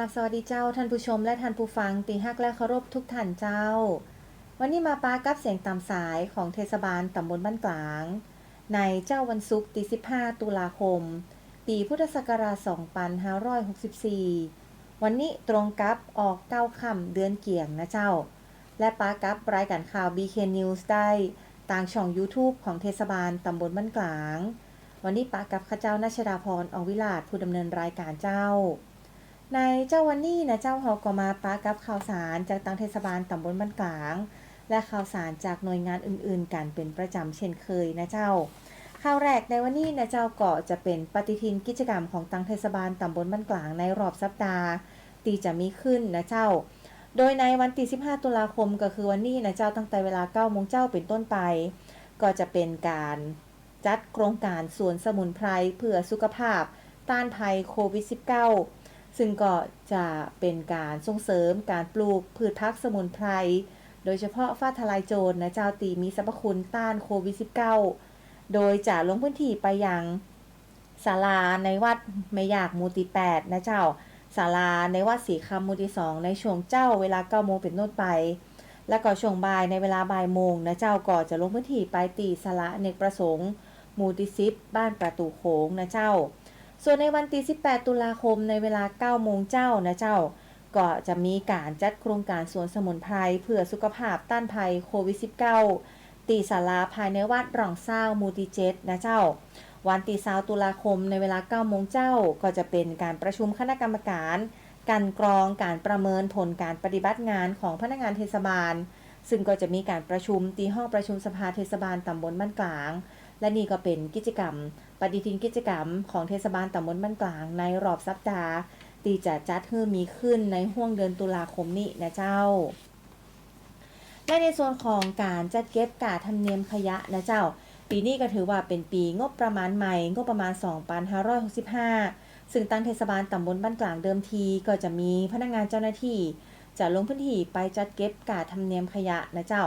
รับสวัสดีเจ้าท่านผู้ชมและท่านผู้ฟังตีฮักและเคารพทุกท่านเจ้า วันนี้มาปากับเสียงตามสายของเทศบาลตำบลบ้านกลาง ในเจ้าวันศุกร์ที่15 ตุลาคม ปีพุทธศักราช2564 วันนี้ตรงกับออกเก้าค่ำเดือนเกี่ยงนะเจ้า และปากับรายการข่าว BK News ได้ทางช่อง YouTube ของเทศบาลตำบลบ้านกลาง วันนี้ปากับข้าเจ้านัชดาพรออวิลาศผู้ดำเนินรายการเจ้า ในเจ้าวันนี้นะเจ้าเฮาก็มาปากับข่าวสารจากทางเทศบาลตำบลบ้านกลาง และข่าวสารจากหน่วยงานอื่นๆ กันเป็นประจำเช่นเคยนะเจ้าข่าวแรกในวันนี้นะเจ้าก็จะเป็นปฏิทินกิจกรรมของทางเทศบาลตำบลบ้านกลางในรอบสัปดาห์ที่จะมีขึ้นนะเจ้า โดยในวันที่15 ตุลาคมก็คือวันนี้นะเจ้าตั้งแต่เวลา9โมงเจ้าเป็นต้นไป ก็จะเป็นการจัดโครงการสวนสมุนไพรเพื่อสุขภาพ ต้านภัยโควิด -19 ซึ่งก็จะเป็นการส่งเสริมการปลูกพืชพักสมุนไพร โดยเฉพาะฟ้าทลายโจรนะเจ้าตีมีสรรพคุณต้านโควิด -19 โดยจะลงพื้นที่ไปยังศาลาในวัดไม่ยากมูติ8นะเจ้าศาลาในวัดสีคำมูติ2ในช่วงเจ้าเวลา9โมงเป็นต้นไป แล้วก็ช่วงบ่ายในเวลาบ่ายโมงนะเจ้าก็จะลงพื้นที่ไปตีสาระเนกประสงค์มูติซิปบ้านประตูโขงนะเจ้า ส่วนในวันที่18 ตุลาคมในเวลา 9 โมงเจ้านะเจ้า ก็จะมีการจัดโครงการสวนสมุนไพรเพื่อสุขภาพต้านภัยโควิด -19 ตีศาลาภายในวัดร่องเศร้ามูติเจตนะเจ้า วันที่20ตุลาคมในเวลา 9 โมงเจ้า ก็จะเป็นการประชุมคณะกรรมการ การกรองการประเมินผลการปฏิบัติงานของพนักงานเทศบาล ซึ่งก็จะมีการประชุมที่ห้องประชุมสภาเทศบาลตำบลบ้านกลาง และนี่ก็เป็นกิจกรรม ปฏิทินกิจกรรมของเทศบาลตำบลบ้านกลาง ในรอบสัปดาห์ที่จะจัดให้มีขึ้นในห่วงเดือนตุลาคมนี้นะเจ้า และในส่วนของการจัดเก็บกาดธรรมเนียมขยะนะเจ้า ปีนี้ก็ถือว่าเป็นปีงบประมาณใหม่งบประมาณ 2565 ซึ่งตั้งเทศบาลตำบลบ้านกลางเดิมทีก็จะมีพนักงานเจ้าหน้าที่ จะลงพื้นที่ไปจัดเก็บกาดธรรมเนียมขยะนะเจ้า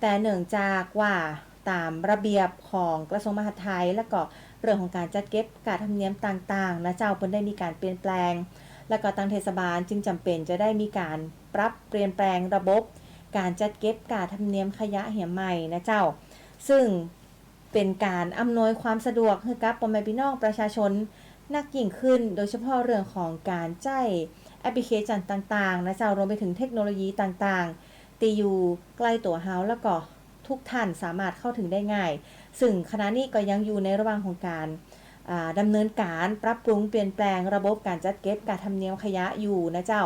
แต่เนื่องจากว่าตามระเบียบของกระทรวงมหาดไทยและก็ เรื่องของการจัดเก็บกาดธรรมเนียมต่างๆนะเจ้าเพิ่นได้มีการเปลี่ยนแปลง และก็ทางเทศบาลจึงจำเป็นจะได้มีการปรับเปลี่ยนแปลงระบบ การจัดเก็บกาดธรรมเนียมขยะเหี่ยใหม่นะเจ้า ซึ่งเป็นการอำนวยความสะดวกให้กับพ่อแม่พี่น้องประชาชนนักยิ่งขึ้น โดยเฉพาะเรื่องของการใช้แอปพลิเคชันต่างๆนะเจ้ารวมไปถึงเทคโนโลยีต่างๆตีอยู่ใกล้ตัวเฮาแล้วก็ทุกท่านสามารถเข้าถึงได้ง่าย ซึ่งขณะนี้ก็ยังอยู่ในระหว่างของการดำเนินการปรับปรุงเปลี่ยนแปลงระบบการจัดเก็บการทำเนียมขยะอยู่นะเจ้า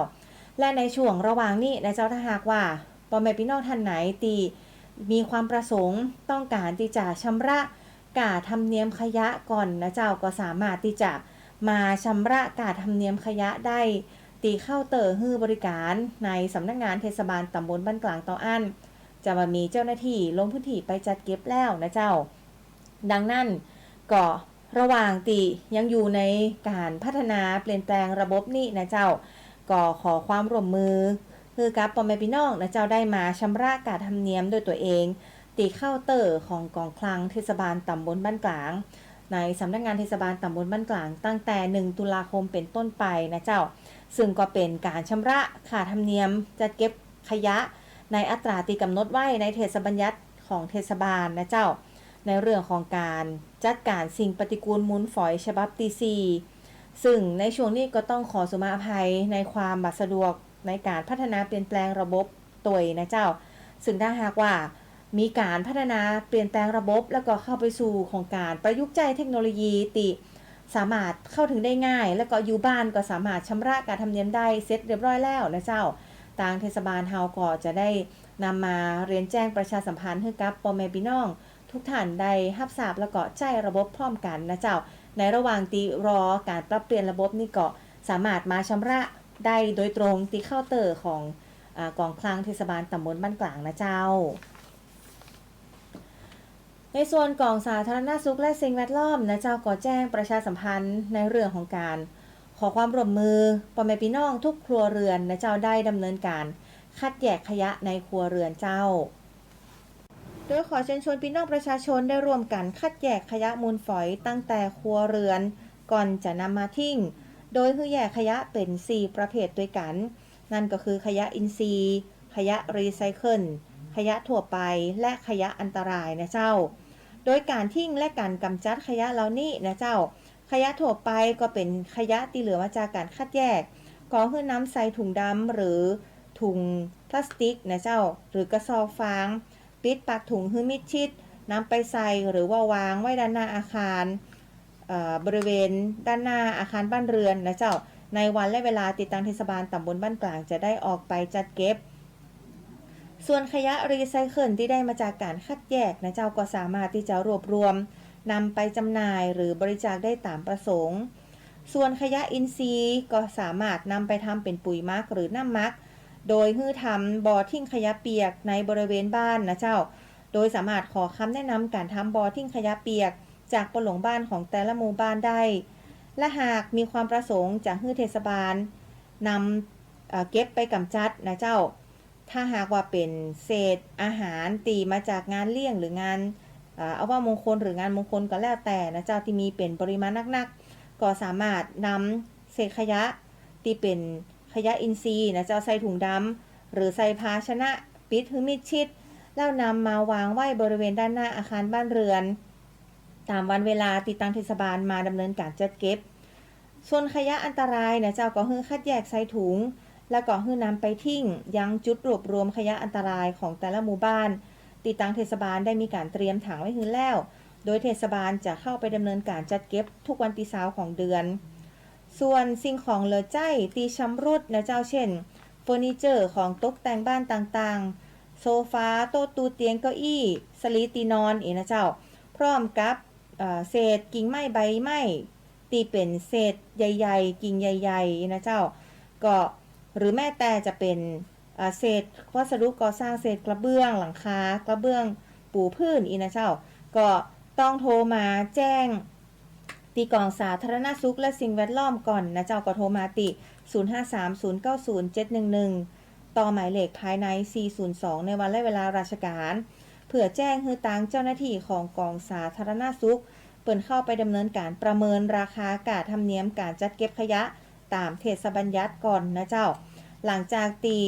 และในช่วงระหว่างนี้นะเจ้าถ้าหากว่าพ่อแม่พี่น้องท่านไหนตีมีความประสงค์ต้องการที่จะชำระกาทำเนียมขยะก่อนนะเจ้าก็สามารถที่จะมาชำระกาทำเนียมขยะได้ตีเข้าเตอร์ฮื้อบริการในสำนักงานเทศบาลตำบลบ้านกลางตาอันจะมามีเจ้าหน้าที่ลงพื้นที่ไปจัดเก็บแล้วนะเจ้า ดังนั้นก็ระหว่างตียังอยู่ในการพัฒนาเปลี่ยนแปลงระบบนี้นะเจ้า ก็ขอความร่วมมือ คือกับปอมแมพี่น้องนะเจ้าได้มาชำระการทำเนียมด้วยตัวเอง ตีเข้าเตอร์ของกองคลังเทศบาลตำบลบ้านกลาง ในสำนักงานเทศบาลตำบลบ้านกลาง ตั้งแต่ 1 ตุลาคมเป็นต้นไปนะเจ้า ซึ่งก็เป็นการชำระค่าธรรมเนียมจัดเก็บขยะในอัตราตีกำหนดไว้ในเทศบัญญัติของเทศบาลนะเจ้า ในเรื่องของการจัดการสิ่งปฏิกูลมูลฝอยฉบับตีซีซึ่งในช่วงนี้ก็ต้องขอสุมาอภัยในความบัดสะดวกในการพัฒนาเปลี่ยนแปลงระบบตัวนะเจ้า ซึ่งถ้าหากว่ามีการพัฒนาเปลี่ยนแปลงระบบ แล้วก็เข้าไปสู่ของการประยุกต์ใจเทคโนโลยีติสามารถเข้าถึงได้ง่าย แล้วก็อยู่บ้านก็สามารถชำระการทำเนียมได้เสร็จเรียบร้อยแล้วนะเจ้าทางเทศบาลเฮาก็จะได้นำมาเรียนแจ้งประชาสัมพันธ์ให้กับปอแม่พี่น้อง ทุกท่านได้รับทราบแล้วก็ใจระบบพร้อมกันนะเจ้า ในระหว่างตีรอการปรับเปลี่ยนระบบนี่ก็สามารถมาชำระได้โดยตรงที่เคาน์เตอร์ของอกองคลังเทศบาลตำบลบ้านกลางนะเจ้า ในส่วนกองสาธารณสุขและสิ่งแวดล้อมนะเจ้าก็แจ้งประชาสัมพันธ์ในเรื่องของการ ขอความร่วมมือพ่อแม่พี่น้องทุกครัวเรือนนะเจ้าได้ดำเนินการคัดแยกขยะในครัวเรือนเจ้า ดยขอเชิญชวนพี่น้องประชาชนได้ร่วมกันคัดแยกขยะมูลฝอยตั้งแต่ครัวเรือน ก่อนจะนำมาทิ้ง โดยคือแยกขยะเป็น 4 ประเภทด้วยกัน นั่นก็คือขยะอินทรีย์ ขยะรีไซเคิล ขยะทั่วไป และขยะอันตรายนะเจ้า โดยการทิ้งและการกำจัดขยะเหล่านี้นะเจ้า ขยะทั่วไปก็เป็นขยะที่เหลือมาจากการคัดแยก ก็คือน้ำใส่ถุงดำหรือถุงพลาสติกนะเจ้า หรือกระสอบฟาง ปิดปากถุงให้มิดชิดนำไปใส่หรือว่าวางไว้ด้านหน้าอาคารเอ่อบริเวณด้านหน้าอาคารบ้านเรือนนะเจ้า ในวันและเวลาติดตั้งเทศบาลตำบลบ้านกลางจะได้ออกไปจัดเก็บ ส่วนขยะรีไซเคิลที่ได้มาจากการคัดแยกนะเจ้าก็สามารถที่จะรวบรวมนำไปจำหน่ายหรือบริจาคได้ตามประสงค์ ส่วนขยะอินทรีย์ก็สามารถนำไปทำเป็นปุ๋ยมักหรือน้ำมัก โดยฮื้อทำบ่อทิ้งขยะเปียกในบริเวณบ้านนะเจ้า โดยสามารถขอคำแนะนำการทำบ่อทิ้งขยะเปียก จากปหลงบ้านของแต่ละหมู่บ้านได้ และหากมีความประสงค์จากฮื้อเทศบาลนำเเก็บไปกำจัดนะเจ้า ถ้าหากว่าเป็นเศษอาหารตีมาจากงานเลี้ยงหรืองานเอ่อเอาว่ามงคลหรืองานมงคลก็แล้วแต่นะเจ้าที่มีเป็นปริมาณนักๆ ก็สามารถนำเศษขยะที่เป็น ขยะอินทรีย์นะเจ้าใส่ถุงดำหรือใส่ภาชนะปิดหรือมิดชิด แล้วนำมาวางไว้บริเวณด้านหน้าอาคารบ้านเรือน ตามวันเวลาติดตั้งเทศบาลมาดำเนินการจัดเก็บ ส่วนขยะอันตรายนะเจ้าก็ฮือคัดแยกใส่ถุง แล้วก็ฮื้อนำไปทิ้งยังจุดรวบรวมขยะอันตรายของแต่ละหมู่บ้าน ติดตั้งเทศบาลได้มีการเตรียมถังไว้ฮื้อแล้ว โดยเทศบาลจะเข้าไปดำเนินการจัดเก็บทุกวันที่สาร์ของเดือน ส่วนสิ่งของเหลือใจตีชำรุดนะเจ้าเช่นเฟอร์นิเจอร์ของตกแต่งบ้านต่างๆ โซฟาโต๊ะตูเตียงเก้าอี้สลีตีนอนเอีกนะเจ้า พร้อมกับเศษกิ่งไม้ใบไม้ตีเป็นเศษใหญ่ ๆ กิ่งใหญ่ ๆ นะเจ้า ก็หรือแม้แต่จะเป็นเอ่อเศษวัสดุก่อสร้างเศษกระเบื้องหลังคากระเบื้องปูพื้นอีนะเจ้า ก็ต้องโทรมาแจ้ง ตีกองสาธารณสุขและสิ่งแวดล้อมก่อนนะเจ้าก็โทรมาติ 0530907711 ต่อหมายเลขภายใน 402 ในวันและเวลาราชการ เพื่อแจ้งให้ตางเจ้าหน้าที่ของกองสาธารณสุข เปิดเข้าไปดำเนินการประเมินราคาการธรรมเนียมการจัดเก็บขยะตามเทศบัญญัติก่อนนะเจ้า หลังจากตี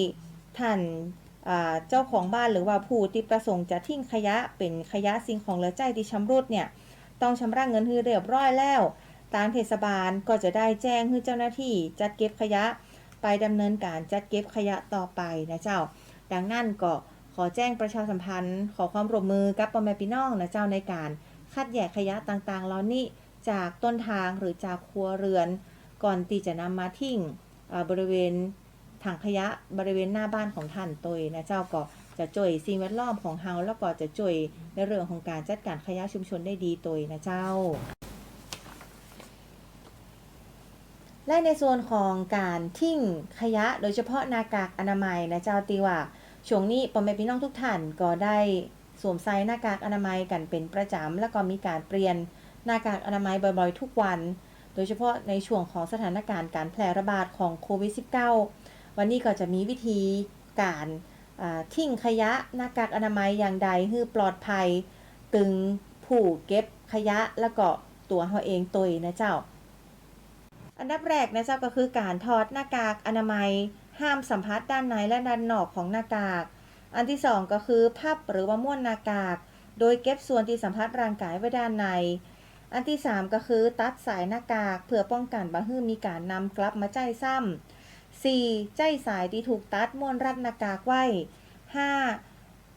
ท่านเจ้าของบ้านหรือว่าผู้ที่ประสงค์จะทิ้งขยะเป็นขยะสิ่งของเหลือใจที่ชำรุดเนี่ย ต้องชำระเงินให้เรียบร้อยแล้ว ทางเทศบาลก็จะได้แจ้งให้เจ้าหน้าที่จัดเก็บขยะไปดำเนินการจัดเก็บขยะต่อไปนะเจ้า ดังนั้นก็ขอแจ้งประชาสัมพันธ์ ขอความร่วมมือกับพ่อแม่พี่น้องนะเจ้าในการคัดแยกขยะต่างๆเหล่านี้จากต้นทางหรือจากครัวเรือน ก่อนที่จะนำมาทิ้งบริเวณถังขยะบริเวณหน้าบ้านของท่านตัวนะเจ้าก็ จะช่วยสิ่งแวดล้อมของเฮาแล้วก็จะช่วยในเรื่องของการจัดการขยะชุมชนได้ดีตัวนะเจ้า และในส่วนของการทิ้งขยะโดยเฉพาะหน้ากากอนามัยนะเจ้าตีว่าช่วงนี้พ่อแม่พี่น้องทุกท่านก็ได้สวมใส่หน้ากากอนามัยกันเป็นประจำแล้วก็มีการเปลี่ยนหน้ากากอนามัยบ่อยๆ ทุกวัน โดยเฉพาะในช่วงของสถานการณ์การแพร่ระบาดของโควิด -19 วันนี้ก็จะมีวิธีการ ทิ้งขยะหน้ากากอนามัยอย่างใดให้ปลอดภัย ตึงผู้เก็บขยะแล้วก็ตัวเขาเองตัวนะเจ้า อันดับแรกนะเจ้าก็คือการถอดหน้ากากอนามัย ห้ามสัมผัสด้านในและด้านนอกของหน้ากาก อันที่สองก็คือพับหรือว่าม้วนหน้ากาก โดยเก็บส่วนที่สัมผัสร่างกายไว้ด้านใน อันที่สามก็คือตัดสายหน้ากาก เพื่อป้องกันบ่ให้มีการนำกลับมาใจซ้ำ สี่ใจสายที่ถูกตัดม้วนรัดหน้ากากไว้ห้า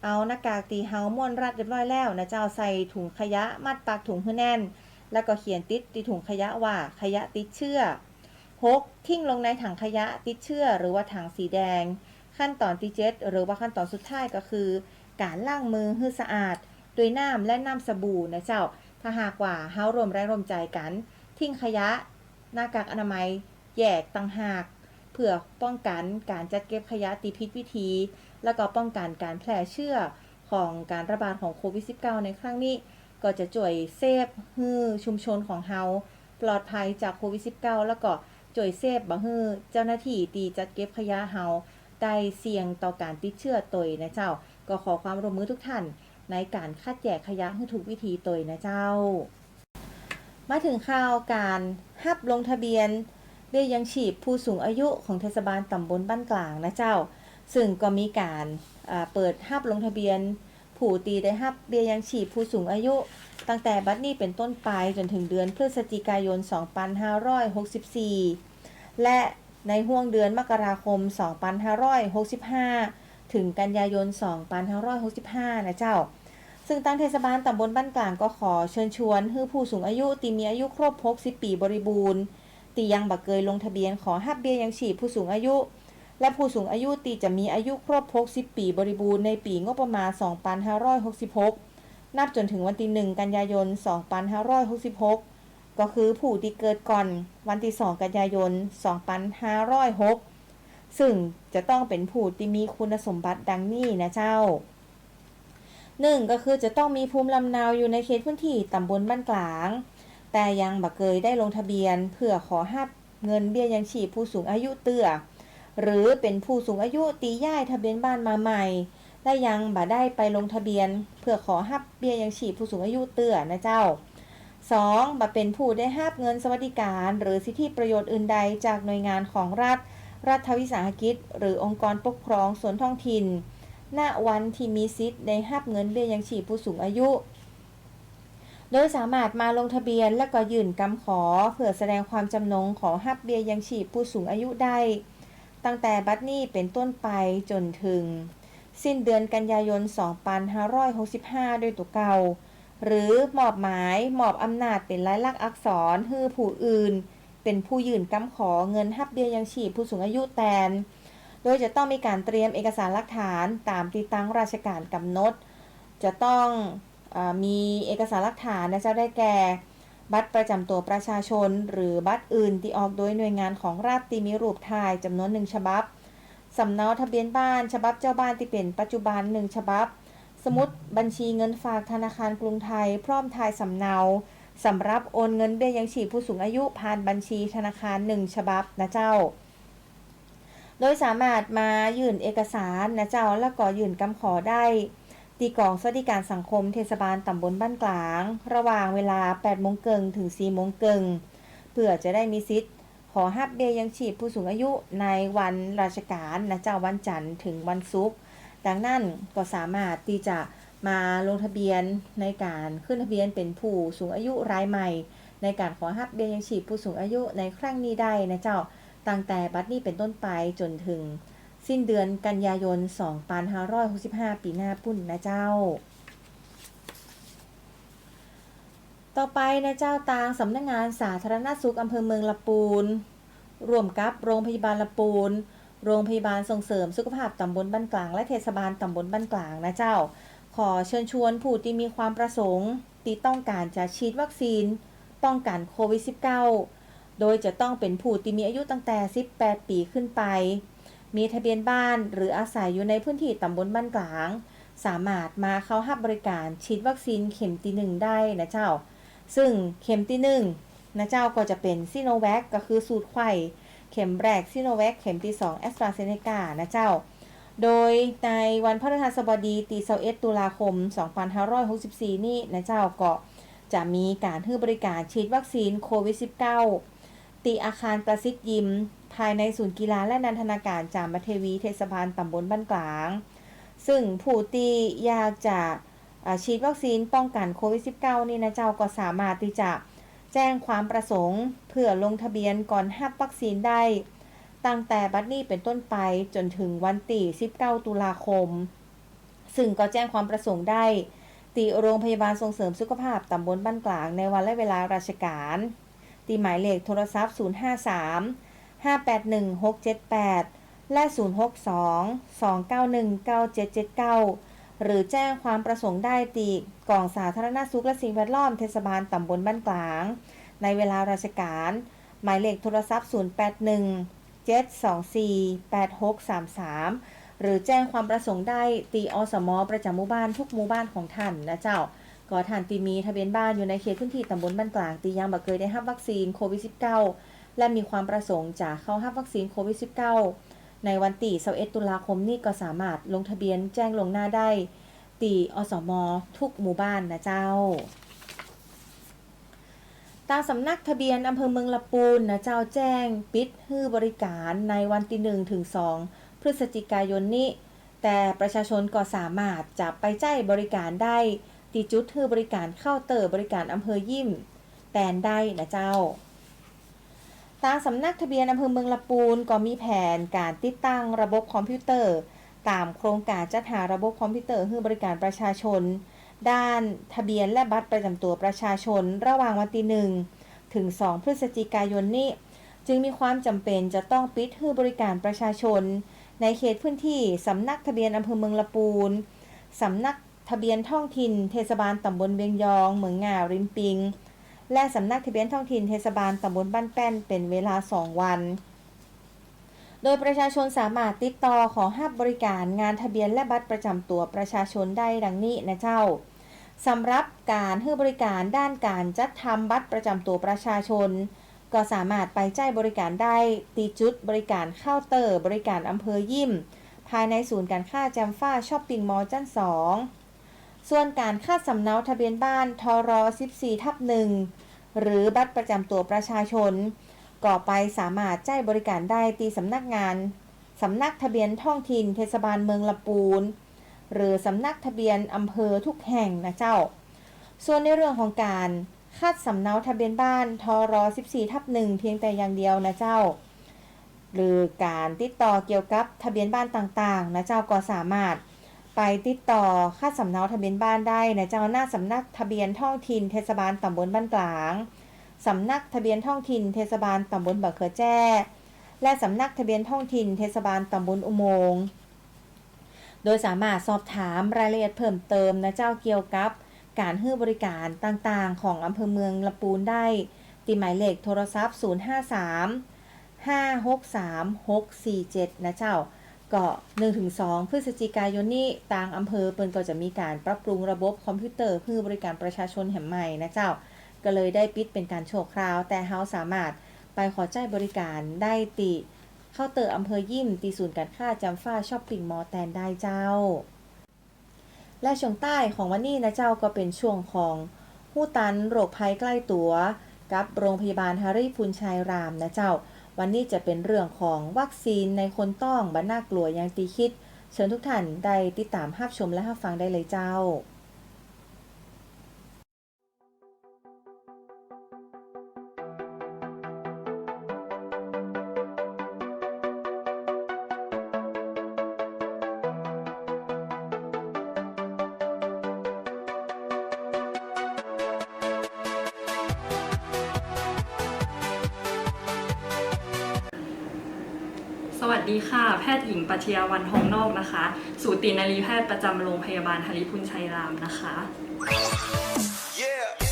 เอาหน้ากากตีเฮาม้วนรัดเรียบร้อยแล้วนะเจ้าใส่ถุงขยะมัดปากถุงให้แน่น แล้วก็เขียนติดที่ถุงขยะว่าขยะติดเชื้อ 6. ทิ้งลงในถังขยะติดเชื้อหรือว่าถังสีแดง ขั้นตอนที่เจ็ดหรือว่าขั้นตอนสุดท้ายก็คือ การล้างมือให้สะอาดโดยน้ำและน้ำสบู่นะเจ้า ถ้าหากว่าเฮารวมแรงรวมใจกัน ทิ้งขยะหน้ากากอนามัยแยกต่างหาก เพื่อป้องกันการจัดเก็บขยะตีพิษวิธี แล้วก็ป้องกันการแพร่เชื้อของการระบาดของโควิด -19 ในครั้งนี้ ก็จะช่วยเซฟฮือชุมชนของเฮาปลอดภัยจากโควิด -19 แล้วก็ช่วยเซฟบ่ฮือเจ้าหน้าที่ตีจัดเก็บขยะเฮาได้เสี่ยงต่อการติดเชื้อตวยนะเจ้า ก็ขอความร่วมมือทุกท่าน ในการคัดแยกขยะให้ถูกวิธีตวยนะเจ้า มาถึงข่าวการฮับลงทะเบียน บี้ยยังชีพผู้สูงอายุของเทศบาลตำบลบ้านกลางนะเจ้า ซึ่งก็มีการเปิดฮับลงทะเบียน ผู้ตีได้ฮับเบี้ยยังชีพผู้สูงอายุ ตั้งแต่บัดนี้เป็นต้นไปจนถึงเดือนพฤศจิกายน 2564 และในห่วงเดือนมกราคม 2565 ถึงกันยายน 2565 นะเจ้า ซึ่งตั้งเทศบาลตำบลบ้านกลางก็ขอเชิญชวนให้ผู้สูงอายุตีมีอายุครบ 60 ปีบริบูรณ์ ตียังบักเกยลงทะเบียนขอฮับเบียยังชีพผู้สูงอายุ และผู้สูงอายุตีจะมีอายุครบ60ปีบริบูรณ์ในปีงบประมาณ 2566 นับจนถึงวันที่1กันยายน 2566 ก็คือผู้ที่เกิดก่อนวันที่2กันยายน 2506 ซึ่งจะต้องเป็นผู้ที่มีคุณสมบัติดังนี้นะเจ้าหนึ่งก็คือจะต้องมีภูมิลำเนาอยู่ในเขตพื้นที่ตำบลบ้านกลาง แต่ยังบักเคยได้ลงทะเบียน เพื่อขอหับเงินเบี้ยยังชีพผู้สูงอายุเตื้อหรือเป็นผู้สูงอายุตีย่ายทะเบียนบ้านมาใหม่ และยังบ่ได้ไปลงทะเบียน เพื่อขอหับเบี้ยยังชีพผู้สูงอายุเตื้อนะเจ้า 2. บ่เป็นผู้ได้หับเงินสวัสดิการ หรือสิทธิประโยชน์อื่นใดจากหน่วยงานของรัฐ รัฐวิสาหกิจ หรือองค์กรปกครองส่วนท้องถิ่น ณ วันที่มีสิทธิ์ได้รับเงินเบี้ยยังชีพผู้สูงอายุ โดยสามารถมาลงทะเบียนและก็ยื่นคำขอ เพื่อแสดงความจำนงขอรับเบี้ยยังชีพผู้สูงอายุได้ ตั้งแต่บัดนี้เป็นต้นไปจนถึง สิ้นเดือนกันยายน 2565 โดยตัวเก่า หรือมอบหมายมอบอำนาจเป็นลายลักษณ์อักษรให้ผู้อื่น เป็นผู้ยื่นคำขอเงินรับเบี้ยยังชีพผู้สูงอายุแทนโดยจะต้องมีการเตรียมเอกสารหลักฐานตามที่ตั้งราชการกำหนด จะต้อง มีเอกสารหลักฐานนะเจ้าได้แก่ บัตรประจำตัวประชาชน หรือบัตรอื่นที่ออกโดยหน่วยงานของรัฐที่มีรูปถ่ายจำนวนหนึ่งฉบับสำเนาทะเบียนบ้าน ฉบับเจ้าบ้านที่เป็นปัจจุบันหนึ่งฉบับ สมุดบัญชีเงินฝากธนาคารกรุงไทย พร้อมถ่ายสำเนาสำหรับโอนเงินเบี้ยยังชีพผู้สูงอายุผ่านบัญชีธนาคารหนึ่งฉบับนะเจ้า โดยสามารถมายื่นเอกสารนะเจ้าแล้วก็ยื่นคำขอได้ ตีกองสวัสดิการสังคมเทศบาลตำบลบ้านกลาง ระหว่างเวลา8โมงเกิงถึง4โมงเกิงเพื่อจะได้มีสิทธิ์ ขอฮับเบี้ยยังชีพผู้สูงอายุในวันราชการนะเจ้าวันจันทร์ถึงวันศุกร์ดังนั้นก็สามารถที่จะมาลงทะเบียนในการขึ้นทะเบียนเป็นผู้สูงอายุรายใหม่ ในการขอฮับเบี้ยยังชีพผู้สูงอายุในครั้งนี้ได้นะเจ้าตั้งแต่บัดนี้เป็นต้นไปจนถึง สิ้นเดือนกันยายน2565 ปีหน้าปุ่นนะเจ้า ต่อไปนะเจ้าตางสำนักงงานสาธารณสุขอำเภอเมืองละปูนร่วมกับโรงพยาบาลละปูน โรงพยาบาลส่งเสริมสุขภาพตำบลบ้านกลาง และเทศบาลตำบลบ้านกลางนะเจ้า ขอเชิญชวนผู้ที่มีความประสงค์ที่ต้องการจะฉีดวัคซีน ป้องกันโควิด -19 โดยจะต้องเป็นผู้ที่มีอายุตั้งแต่ 18 ปีขึ้นไป มีทะเบียนบ้านหรืออาศัยอยู่ในพื้นที่ตำบลบ้านกลาง สามารถมาเข้ารับบริการฉีดวัคซีนเข็มที่หนึ่งได้นะเจ้า ซึ่งเข็มที่หนึ่งนะเจ้าก็จะเป็นซีโนแวคก็คือสูตรไข้เข็มแรกซีโนแวคเข็มที่2แอสตราเซเนกานะเจ้า โดยในวันพฤหัสบดีตี21ตุลาคม 2564 นี้นะเจ้าก็จะมีการให้บริการฉีดวัคซีนโควิด -19 ตีอาคารประสิทธิ์ยิม ภายในศูนย์กีฬาและนันทนาการจามเทวีเทศบาลตำบลบ้านกลาง ซึ่งผู้ที่อยากจะฉีดวัคซีนป้องกันโควิด -19 นี่นะเจ้าก็สามารถที่จะแจ้งความประสงค์ เพื่อลงทะเบียนก่อนรับวัคซีนได้ ตั้งแต่บัดนี้เป็นต้นไปจนถึงวันที่19 ตุลาคม ซึ่งก็แจ้งความประสงค์ได้ตีโรงพยาบาลส่งเสริมสุขภาพตำบลบ้านกลางในวันและเวลาราชการ ตีหมายเลขโทรศัพท์ 053 581 678 และ 062 291 9779 หรือแจ้งความประสงค์ได้ตีกล่องสาธารณสุขและสิ่งแวดล้อมเทศบาลตำบลบ้านกลาง ในเวลาราชการ หมายเลขโทรศัพท์ 081 724 8633หรือแจ้งความประสงค์ได้ตีอสมอประจำหมู่บ้านทุกหมู่บ้านของท่านนะเจ้าก็ท่านตีมีทะเบียนบ้านอยู่ในเขตพื้นที่ตำบลบ้านกลางตียังบ่เคยได้รับวัคซีนโควิด -19 และมีความประสงค์จะเข้ารับวัคซีนโควิด -19 ในวันที่21ตุลาคมนี้ก็สามารถลงทะเบียนแจ้งลงหน้าได้ตีอสม ทุกหมู่บ้านนะเจ้า ตามสำนักทะเบียนอำเภอเมืองละปูนนะเจ้าแจ้ง ปิดให้บริการในวันที่หนึ่งถึงสองพฤศจิกายนนี้ แต่ประชาชนก็สามารถจะไปใช้บริการได้ตีจุดให้บริการเข้าเตอร์บริการอำเภอยิ้มแตนได้นะเจ้า ทางสำนักทะเบียนอำเภอเมืองละปูนก็มีแผนการติดตั้งระบบคอมพิวเตอร์ ตามโครงการจัดหาระบบคอมพิวเตอร์ให้บริการประชาชน ด้านทะเบียนและบัตรประจำตัวประชาชน ระหว่างวันที่หนึ่งถึง 2 พฤศจิกายนนี้ จึงมีความจำเป็นจะต้องปิดให้บริการประชาชน ในเขตพื้นที่สำนักทะเบียนอำเภอเมืองละปูนสำนักทะเบียนท้องถิ่น เทศบาลตำบลเวียงยอง เมืองงาริมปิง และสำนักทะเบียนท้องถิ่นเทศบาลตำบลบ้านแป้นเป็นเวลา 2 วัน โดยประชาชนสามารถติดต่อขอห้าบริการงานทะเบียนและบัตรประจำตัวประชาชนได้ดังนี้นะเจ้าสำหรับการให้บริการด้านการจัดทำบัตรประจำตัวประชาชน ก็สามารถไปแจ้งบริการได้ตีจุดบริการเข้าเตอร์ บริการอำเภอยิ้มภายในศูนย์การค้าแจมฟ้าช้อปปิ้งมอลล์จันสอง ส่วนการค่าสำเนาทะเบียนบ้านทร14ทับ1หรือบัตรประจำตัวประชาชนก็ไปสามารถแจ้บริการได้ตีสำนักงานสำนักทะเบียนท้องถิ่นเทศบาลเมืองละปูน หรือสำนักทะเบียนอำเภอทุกแห่งนะเจ้า ส่วนในเรื่องของการคัดสำเนาทะเบียนบ้านทร14ทับ1เพียงแต่อย่างเดียวนะเจ้า หรือการติดต่อเกี่ยวกับทะเบียนบ้านต่างๆนะเจ้าก็สามารถ ไปติดต่อค่าสำเนาทะเบียนบ้านได้นะเจ้าหน้าสำนักทะเบียนท้องถิ่นเทศบาลตำบลบ้านกลางสำนักทะเบียนท้องถิ่นเทศบาลตำบลบะเขือแจ้ และสำนักทะเบียนท้องถิ่นเทศบาลตำบลอุโมงค์โดยสามารถสอบถามรายละเอียดเพิ่มเติมนะเจ้าเกี่ยวกับ การให้บริการต่างๆ ของอำเภอเมืองละปูนได้ติหมายเลขโทรศัพท์ 053 563 647 นะเจ้า ก็1-2 พฤศจิกายนนี้ต่างอำเภอเปิ้นก็จะมีการปรับปรุงระบบคอมพิวเตอร์เพื่อบริการประชาชนแห่งใหม่นะเจ้า ก็เลยได้ปิดเป็นการโชว์คราว แต่เฮาสามารถไปขอใจบริการได้ติเข้าน์เตอร์อำเภอยิ้มตีศูนย์การค้าจำฟ้าช้อปปิ้งมอลล์แตนได้เจ้า และช่วงใต้ของวันนี้นะเจ้าก็เป็นช่วงของหู้ตันโรคภัยใกล้ตัว กับโรงพยาบาลฮาริพุนชัยรามนะเจ้า วันนี้จะเป็นเรื่องของวัคซีนในคนต้องบันน่ากลัวยังตีคิด เชิญทุกท่านได้ติดตามภาพชมและรับฟังได้เลยเจ้า วัสดีค่ะ แพทย์หญิงปัชญาวันทองนอกนะคะ สูตินารีแพทย์ประจำโรงพยาบาลฮาริพุนชัยรามนะคะ Yeah.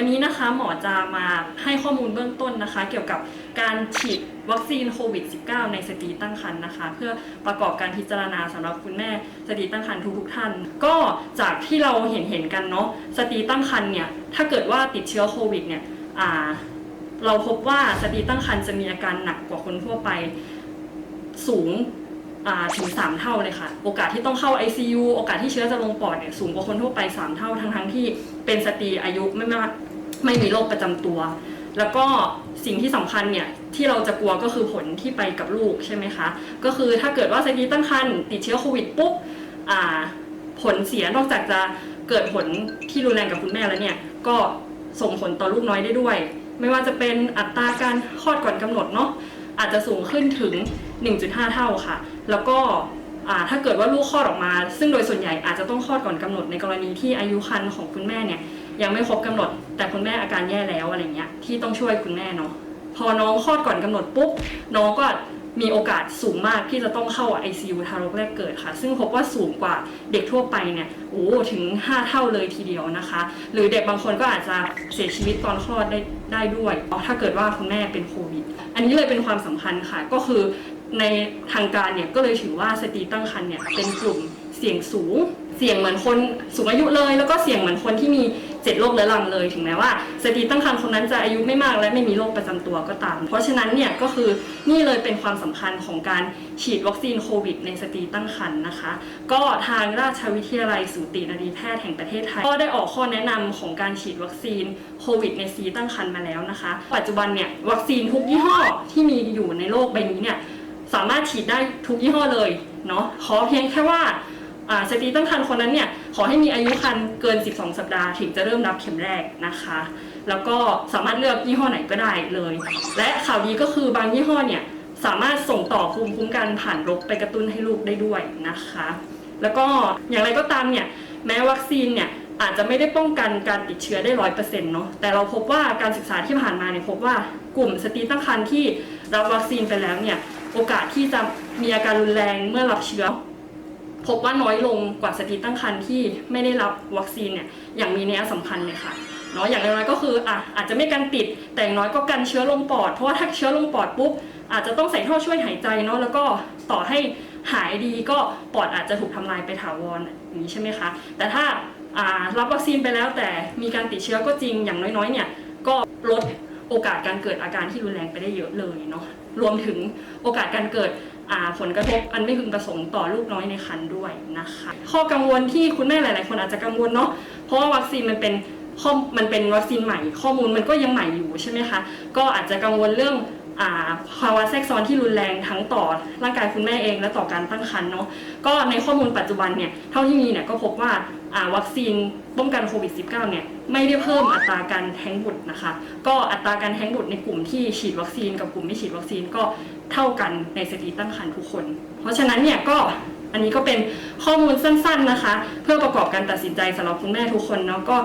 วันนี้นะคะหมอจะมาให้ข้อมูลเบื้องต้นนะคะ เกี่ยวกับการฉีดวัคซีนโควิด -19 ในสตรีตั้งครรภ์นะคะ เพื่อประกอบการพิจารณาสำหรับคุณแม่สตรีตั้งครรภ์ทุกๆท่าน ก็จากที่เราเห็นเห็นกันเนาะสตรีตั้งครรภ์เนี่ย ถ้าเกิดว่าติดเชื้อโควิดเนี่ยเราพบว่าสตรีตั้งครรภ์จะมีอาการหนักกว่าคนทั่วไปสูงถึง 3 เท่าเลยค่ะ โอกาสที่ต้องเข้า ICU โอกาสที่เชื้อจะลงปอดเนี่ยสูงกว่าคนทั่วไป 3 เท่า ทั้งทั้งที่เป็นสตรีอายุไม่มากไม่มีโรคประจำตัว แล้วก็สิ่งที่สำคัญเนี่ยที่เราจะกลัวก็คือผลที่ไปกับลูกใช่ไหมคะ ก็คือถ้าเกิดว่าสตรีตั้งครรภ์ติดเชื้อโควิดปุ๊บผลเสียนอกจากจะ เกิดผลที่รุนแรงกับคุณแม่แล้วเนี่ย ก็ส่งผลต่อลูกน้อยได้ด้วย ไม่ว่าจะเป็นอัตราการคลอดก่อนกำหนดเนาะอาจจะสูงขึ้นถึง 1.5 เท่าค่ะ แล้วก็ถ้าเกิดว่าลูกคลอดออกมา ซึ่งโดยส่วนใหญ่อาจจะต้องคลอดก่อนกำหนดในกรณีที่อายุครรภ์ของคุณแม่เนี่ยยังไม่ครบกำหนด แต่คุณแม่อาการแย่แล้วอะไรเงี้ยที่ต้องช่วยคุณแม่เนาะพอน้องคลอดก่อนกำหนดปุ๊บน้องก็ มีโอกาสสูงมากที่จะต้องเข้า ICU ทารกแรกเกิดค่ะ ซึ่งพบว่าสูงกว่าเด็กทั่วไปเนี่ยโอ้ถึง 5 เท่าเลยทีเดียวนะคะ หรือเด็กบางคนก็อาจจะเสียชีวิตตอนคลอดได้ได้ด้วยถ้าเกิดว่าคุณแม่เป็นโควิด อันนี้เลยเป็นความสำคัญค่ะ ก็คือในทางการเนี่ยก็เลยถือว่าสตรีตั้งครรภ์เนี่ยเป็นกลุ่มเสี่ยงสูง เสี่ยงเหมือนคนสูงอายุเลย แล้วก็เสี่ยงเหมือนคนที่มี เจ็ดโรคเรื้อรังเลย ถึงแม้ว่าสตรีตั้งครรภ์คนนั้นจะอายุไม่มากและไม่มีโรคประจำตัวก็ตาม เพราะฉะนั้นเนี่ยก็คือนี่เลยเป็นความสำคัญของการฉีดวัคซีนโควิด ในสตรีตั้งครรภ์นะคะ ก็ทางราชวิทยาลัยสูตินรีแพทย์แห่งประเทศไทย ก็ได้ออกข้อแนะนำของการฉีดวัคซีนโควิด ในสตรีตั้งครรภ์มาแล้วนะคะ ปัจจุบันเนี่ยวัคซีนทุกยี่ห้อที่มีอยู่ในโลกใบนี้เนี่ยสามารถฉีดได้ทุกยี่ห้อเลยเนาะขอเพียงแค่ว่า สตรีตั้งครรภ์คนนั้นเนี่ยขอให้มีอายุครรภ์เกิน 12 สัปดาห์ถึงจะเริ่มรับเข็มแรกนะคะ แล้วก็สามารถเลือกยี่ห้อไหนก็ได้เลย และข่าวดีก็คือบางยี่ห้อเนี่ยสามารถส่งต่อภูมิคุ้มกันผ่านรกไปกระตุ้นให้ลูกได้ด้วยนะคะ แล้วก็อย่างไรก็ตามเนี่ยแม้วัคซีนเนี่ยอาจจะไม่ได้ป้องกันการติดเชื้อได้ร้อยเปอร์เซ็นต์เนาะแต่เราพบว่าการศึกษาที่ผ่านมาเนี่ยพบว่ากลุ่มสตรีตั้งครรภ์ที่รับวัคซีนไปแล้วเนี่ยโอกาสที่จะมีอาการรุนแรงเมื่อรับเชื้อ พบว่าน้อยลงกว่าสตรีตั้งครรภ์ที่ไม่ได้รับวัคซีนเนี่ยอย่างมีนัยสำคัญเลยค่ะเนาะอย่างน้อยๆก็คืออะอาจจะไม่กันติด แต่อย่างน้อยก็กันเชื้อลงปอด เพราะว่าถ้าเชื้อลงปอดปุ๊บอาจจะต้องใส่ท่อช่วยหายใจเนาะแล้วก็ต่อให้หายดีก็ปอดอาจจะถูกทำลายไปถาวรอย่างนี้ใช่ไหมคะแต่ถ้าอ่ารับวัคซีนไปแล้วแต่มีการติดเชื้อก็จริงอย่างน้อยๆเนี่ยก็ลด โอกาสการเกิดอาการที่รุนแรงไปได้เยอะเลยเนาะรวมถึงโอกาสการเกิดผลกระทบอันไม่พึงประสงค์ต่อลูกน้อยในครรภ์ด้วยนะคะ ข้อกังวลที่คุณแม่หลาย ๆ คนอาจจะกังวลเนาะเพราะว่าวัคซีนมันเป็นข้อมันเป็นวัคซีนใหม่ ข้อมูลมันก็ยังใหม่อยู่ใช่ไหมคะก็อาจจะกังวลเรื่องภาวะแทรกซ้อนที่รุนแรงทั้งต่อร่างกายคุณแม่เองและต่อการตั้งครรภ์เนาะก็ในข้อมูลปัจจุบันเนี่ยเท่าที่มีเนี่ยก็พบว่า วัคซีนป้องกันโควิด -19 เนี่ยไม่ได้เพิ่มอัตราการแท้งบุตรนะคะ ก็อัตราการแท้งบุตรในกลุ่มที่ฉีดวัคซีนกับกลุ่มไม่ฉีดวัคซีนก็เท่ากันในสตรีตั้งครรภ์ทุกคน เพราะฉะนั้นเนี่ยก็อันนี้ก็เป็นข้อมูลสั้นๆนะคะ เพื่อประกอบการตัดสินใจสำหรับคุณแม่ทุกคนเนาะก็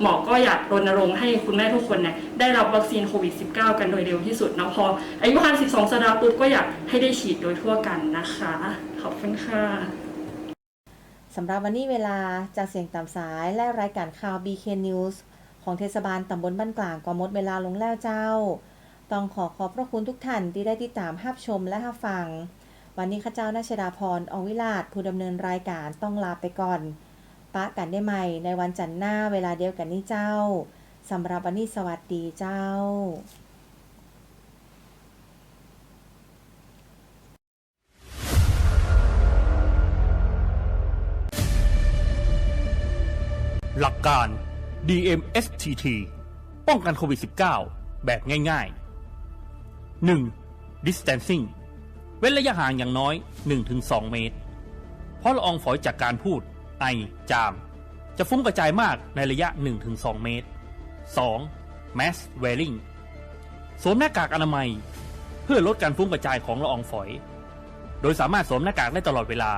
หมอก็อยากรณรงค์ให้คุณแม่ทุกคนเนี่ยได้รับวัคซีนโควิด -19 กันโดยเร็วที่สุดเนาะพออายุครรภ์12 สัปดาห์ปุ๊บก็อยากให้ได้ฉีดโดยทั่วกันนะคะ ขอบคุณค่ะ สำหรับวันนี้เวลาจากเสียงตามสายและรายการข่าว BK News ของเทศบาลตำบลบ้านกลางก็หมดเวลาลงแล้วเจ้า ต้องขอขอบพระคุณทุกท่านที่ได้ติดตามรับชมและรับฟัง วันนี้ข้าเจ้านาชดาพรอวิลาศผู้ดำเนินรายการต้องลาไปก่อน ปะกันได้ใหม่ในวันจันทร์หน้าเวลาเดียวกันนี้เจ้าสำหรับวันนี้สวัสดีเจ้า หลักการ DMSTT ป้องกันโควิด -19 แบบง่าย ๆ 1. Distancing เว้นระยะห่างอย่างน้อย 1-2 เมตร เพราะละอองฝอยจากการพูด ไอ จาม จะฟุ้งกระจายมากในระยะ 1-2 เมตร 2. Mask wearing สวมหน้ากากอนามัย เพื่อลดการฟุ้งกระจายของละอองฝอย โดยสามารถสวมหน้ากากได้ตลอดเวลา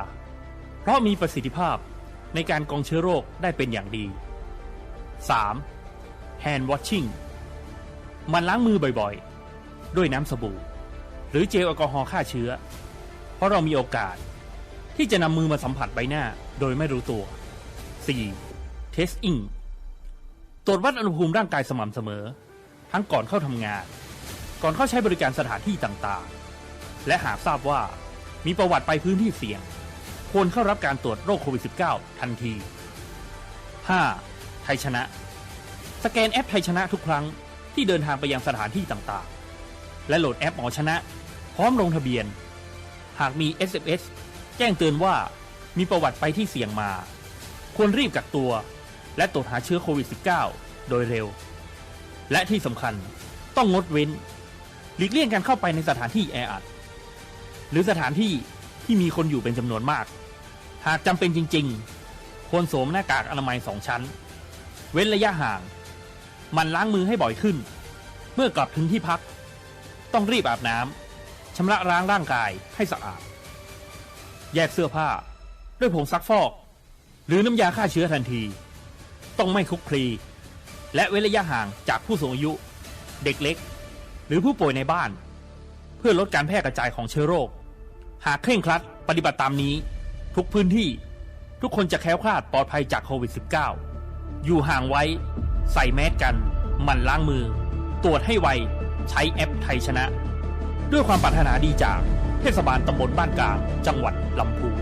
เพราะมีประสิทธิภาพ ในการกองเชื้อโรคได้เป็นอย่างดี 3. Hand washing มันล้างมือบ่อยๆ ด้วยน้ำสบู่ หรือเจลแอลกอฮอล์ฆ่าเชื้อ เพราะเรามีโอกาส ที่จะนำมือมาสัมผัสใบหน้าโดยไม่รู้ตัว 4. Testing ตรวจวัดอุณหภูมิร่างกายสม่ำเสมอ ทั้งก่อนเข้าทำงาน ก่อนเข้าใช้บริการสถานที่ต่างๆ และหากทราบว่ามีประวัติไปพื้นที่เสี่ยง ควรเข้ารับการตรวจโรคโควิด -19 ทันที 5. ไทยชนะ สแกนแอปไทยชนะทุกครั้งที่เดินทางไปยังสถานที่ต่างๆ และโหลดแอปหมอชนะ พร้อมลงทะเบียน หากมี SMS แจ้งเตือนว่ามีประวัติไปที่เสี่ยงมา ควรรีบกักตัว และตรวจหาเชื้อโควิด -19 โดยเร็ว และที่สำคัญต้องงดเว้น หลีกเลี่ยงการเข้าไปในสถานที่แออัด หรือสถานที่ที่มีคนอยู่เป็นจำนวนมาก หากจำเป็นจริง ๆ ควรสวมหน้ากากอนามัยสองชั้น เว้นระยะห่าง มันล้างมือให้บ่อยขึ้น เมื่อกลับถึงที่พัก ต้องรีบอาบน้ำชำระล้างร่างกายให้สะอาด แยกเสื้อผ้า ด้วยผงซักฟอก หรือน้ำยาฆ่าเชื้อทันที ต้องไม่คุกคลี และเว้นระยะห่างจากผู้สูงอายุ เด็กเล็ก หรือผู้ป่วยในบ้าน เพื่อลดการแพร่กระจายของเชื้อโรค หากเคร่งครัดปฏิบัติตามนี้ ทุกพื้นที่ ทุกคนจะแคล้วคลาดปลอดภัยจากโควิด -19 อยู่ห่างไว้ ใส่แมสกัน หมั่นล้างมือ ตรวจให้ไว ใช้แอปไทยชนะ ด้วยความปรารถนาดีจากเทศบาลตำบลบ้านกลาง จังหวัดลำพูน